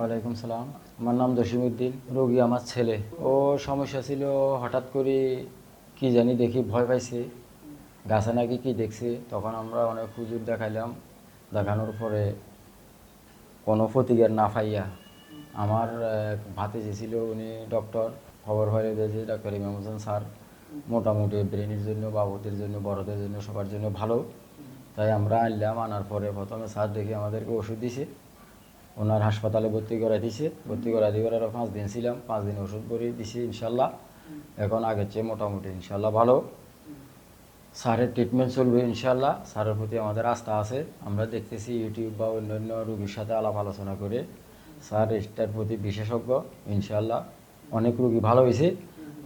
ওয়ালাইকুম সালাম। আমার নাম জসিমউদ্দিন রোগী আমার ছেলে। ও সমস্যা ছিল, হঠাৎ করে কি জানি দেখি ভয় পাইছে। গাছে নাকি কি দেখছে, তখন আমরা অনেক হুজুর দেখাইলাম। দেখানোর পরে কোনো প্রতিকার না পাইয়া আমার ভাতিজি ছিল, উনি ডক্টর। খবর হয়ে দিয়েছে ডাক্তার ইমাম হোসেন স্যার মোটামুটি ব্রেনের জন্য, বাবুদের জন্য, বড়দের জন্য, সবার জন্য ভালো। তাই আমরা আনলাম, আনার পরে প্রথমে স্যার দেখে আমাদেরকে ওষুধ দিছে। ওনার হাসপাতালে ভর্তি করাই দিছে। ভর্তি করাই দিয়ে আরও পাঁচ দিন ছিলাম, পাঁচ দিন ওষুধ ভরিয়ে দিছি ইনশাল্লাহ। এখন আগের চেয়ে মোটামুটি ইনশাল্লাহ ভালো। স্যারের ট্রিটমেন্ট চলবে ইনশাল্লাহ। স্যারের প্রতি আমাদের আস্থা আছে। আমরা দেখতেছি ইউটিউব বা অন্যান্য রুগীর সাথে আলাপ আলোচনা করে স্যার এটার প্রতি বিশেষজ্ঞ, ইনশাল্লাহ। অনেক রুগী ভালো হয়েছে।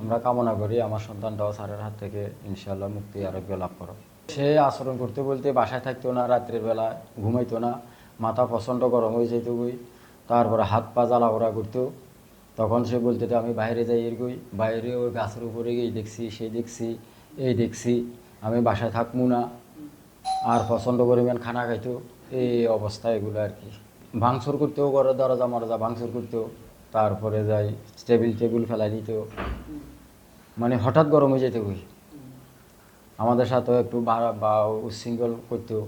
আমরা কামনা করি আমার সন্তানটাও স্যারের হাত থেকে ইনশাল্লাহ মুক্তি, আরোগ্য লাভ করো সে আচরণ করতে বলতে বাসায় থাকতো না, রাত্রের বেলা ঘুমাইতো না। মাথা প্রচণ্ড গরম হয়ে যেত বই তারপরে হাত পা জ্বালা ওরা করতো তখন সে বলতে আমি বাইরে যাই এর গই বাইরে ওই গাছের উপরে গিয়ে দেখছি, সেই দেখছি, এই দেখছি, আমি বাসায় থাকব না। আর পছন্দ পরিমাণ খানা খাইতো। এই অবস্থা এগুলো আর কি। ভাঙচুর করতেও ঘরে দরজা মরজা ভাঙচুর করতেও তারপরে যাই টেবিল টেবিল ফেলাই দিত। মানে হঠাৎ গরম হয়ে যেত ওই আমাদের সাথেও একটু বা- উচ্ছৃঙ্খল করতো।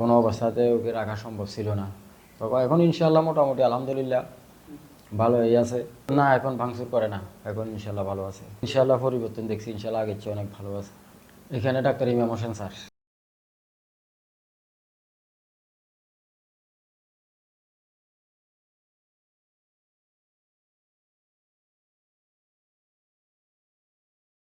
কোনো অবস্থাতে ওকে রাখা সম্ভব ছিল না। তবে এখন ইনশাল্লাহ মোটামুটি আলহামদুলিল্লাহ ভালো হয়ে আছে। না, এখন ভাঙচুর করে না, এখন ইনশাল্লাহ ভালো আছে। ইনশাল্লাহ পরিবর্তন দেখছি ইনশাল্লাহ আগের চেয়ে অনেক ভালো আছে। এখানে ডাক্তার ইমাম হোসেন স্যার।